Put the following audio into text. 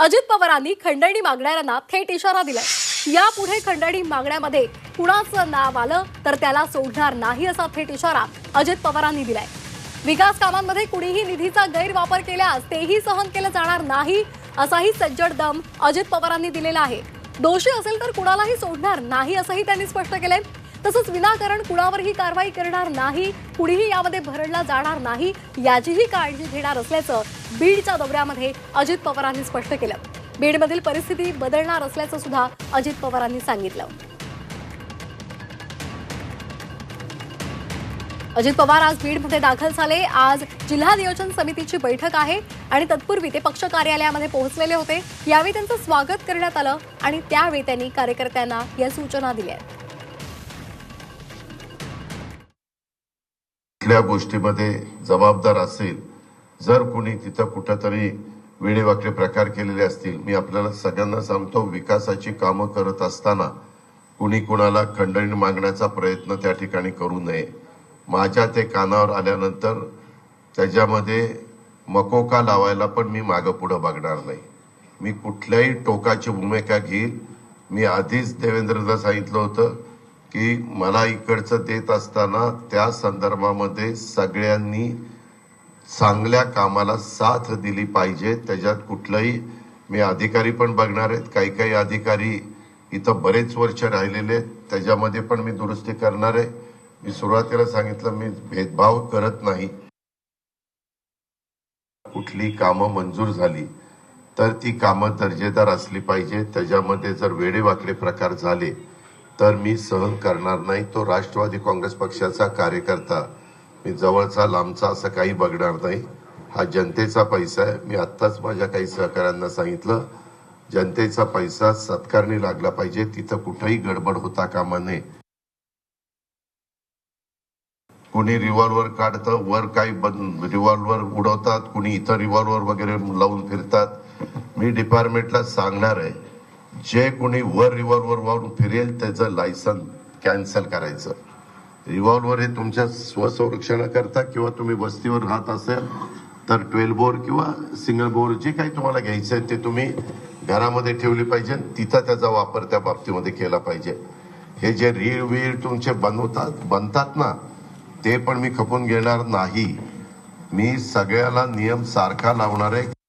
अजित पवारांनी खंडणी मागणाऱ्यांना थेट इशारा दिलाय. यापुढे खंडणी मागण्यामध्ये कुणाचं नाव आलं तर त्याला सोडणार नाही असा थेट इशारा अजित पवारांनी दिलाय. विकास कामांमध्ये कुणीही निधीचा गैरवापर केल्यास तेही सहन केलं जाणार नाही असाही सज्जड दम अजित पवारांनी दिलेला आहे. दोषी असेल तर कुणालाही सोडणार नाही असंही त्यांनी स्पष्ट केलंय. तसंच विनाकारण कुणावरही कारवाई करणार नाही कुणीही यामध्ये भरडला जाणार नाही याचीही काळजी घेणार असल्याचं बीडच्या दौऱ्यामध्ये अजित पवारांनी स्पष्ट केलं. बीडमधील परिस्थिती बदलणार असल्याचं सुद्धा अजित पवारांनी सांगितलं. अजित पवार आज बीडमध्ये दाखल झाले. आज जिल्हा नियोजन समितीची बैठक आहे आणि तत्पूर्वी ते पक्ष कार्यालयामध्ये पोहोचलेले होते. यावेळी त्यांचं स्वागत करण्यात आलं आणि त्यावेळी त्यांनी कार्यकर्त्यांना या सूचना दिल्या कुठल्या गोष्टीमध्ये जबाबदार असेल जर कुणी तिथं कुठंतरी वेडेवाकडे प्रकार केलेले असतील मी आपल्याला सगळ्यांना सांगतो विकासाची कामं करत असताना कुणी कुणाला खंडणी मागण्याचा प्रयत्न त्या ठिकाणी करू नये. माझ्या ते कानावर आल्यानंतर त्याच्यामध्ये मकोका लावायला पण मी मागं पुढं बघणार नाही. मी कुठल्याही टोकाची भूमिका घेईल. मी आधीच देवेंद्रला सांगितलं होतं की मला इकडचं देत असताना त्या संदर्भामध्ये सगळ्यांनी चांगल्या कामाला साथ दिली पाहिजे. त्याच्यात कुठलंही मी अधिकारी पण बघणार आहेत. काही काही अधिकारी इथं बरेच वर्ष राहिलेले आहेत. त्याच्यामध्ये पण मी दुरुस्ती करणार आहे. मी सुरुवातीला सांगितलं मी भेदभाव करत नाही. कुठली कामं मंजूर झाली तर ती कामं दर्जेदार असली पाहिजे. त्याच्यामध्ये जर वेडेवाकडे प्रकार झाले तर मी सहन करणार नाही तो राष्ट्रवादी काँग्रेस पक्षाचा कार्यकर्ता. मी जवळचा लांबचा असं काही बघणार नाही. हा जनतेचा पैसा आहे. मी आत्ताच माझ्या काही सहकाऱ्यांना सांगितलं जनतेचा पैसा सत्कारणी लागला पाहिजे. तिथं कुठेही गडबड होता कामा नये. कुणी रिव्हॉल्वर काढतं वर काही रिव्हॉल्वर उडवतात. कुणी इथं रिव्हॉल्वर वगैरे लावून फिरतात. मी डिपार्टमेंटला सांगणार आहे. जे कोणी वर रिव्हॉल्वर वाहून फिरेल त्याचं लायसन कॅन्सल करायचं. रिव्हॉल्वर हे तुमच्या स्वसंरक्षणाकरता किंवा तुम्ही वस्तीवर राहत असेल तर ट्वेल्व बोर किंवा सिंगल बोर जे काही तुम्हाला घ्यायचं आहे ते तुम्ही घरामध्ये ठेवली पाहिजे तिथं त्याचा वापर त्या बाबतीमध्ये केला पाहिजे. हे जे रीळ वीळ तुमचे बनवतात बनतात ना ते पण मी खपून घेणार नाही. मी सगळ्याला नियम सारखा लावणार आहे.